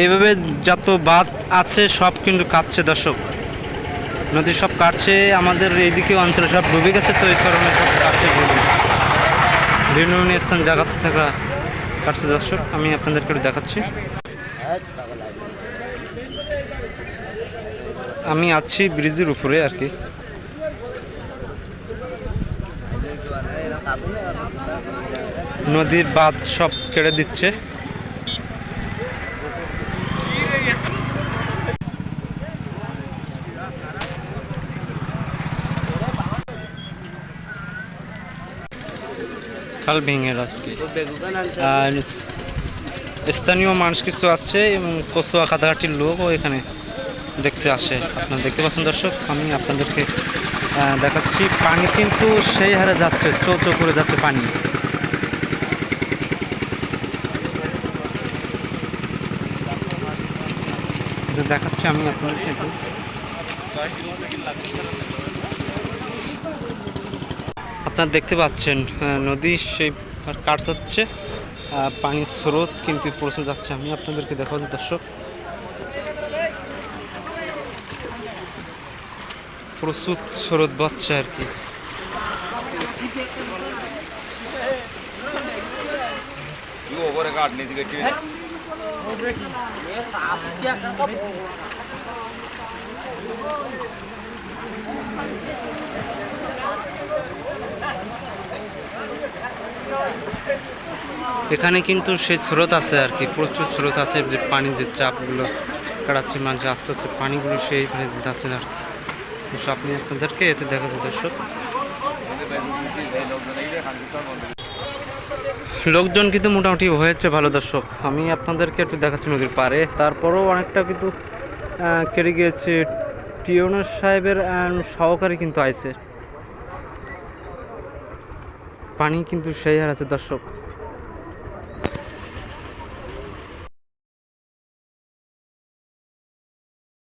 এইভাবে যত বাঁধ আছে, সব কিন্তু কাটছে দর্শক। নদী সব কাটছে, আমাদের এইদিকে অঞ্চলে সব ডুবে গেছে, তো এই কারণে সব কাটছে বিভিন্ন স্থান জায়গাতে থাকা কাটছে দর্শক, আমি আপনাদেরকে দেখাচ্ছি। আমি আছি ব্রিজের উপরে আর কি। নদীর বাঁধ সব কেড়ে দিচ্ছে। খাল ভেঙে আজকে আর স্থানীয় মানুষ কিছু আসছে এবং কচুয়া কাদাহাটির লোকও এখানে দেখতে আসে। আপনারা দেখতে পাচ্ছেন দর্শক, আমি আপনাদেরকে দেখাচ্ছি পানি, কিন্তু সেই হারে যাচ্ছে চৌ চৌ করে যাচ্ছে পানি। দেখাচ্ছি আমি আপনাদেরকে একটু। আপনারা দেখতে পাচ্ছেন নদী সেই কাট যাচ্ছে পানির স্রোত কিন্তু প্রচুর যাচ্ছে। আমি আপনাদেরকে দেখাবো দর্শক, প্রচুর স্রোত বাচ্ছে আর কি। এখানে কিন্তু সেই স্রোত আছে আর কি, প্রচুর স্রোত আছে, যে পানির যে চাপগুলো কাটাচ্ছে মাঝে আস্তে আস্তে পানিগুলো সেইখানে যাচ্ছে না আপনি আপনাদেরকে এতে দেখা যায় দর্শক। লোকজন কিন্তু মোটামুটি হয়েছে ভালো, দর্শক। আমি আপনাদেরকে একটু দেখাচ্ছি নদীর পারে তারপরেও অনেকটা কিন্তু কেটে গিয়েছে। টিওনার সাহেবের সহকারী কিন্তু আইছে। পানি কিন্তু সেই হার আছে দর্শক।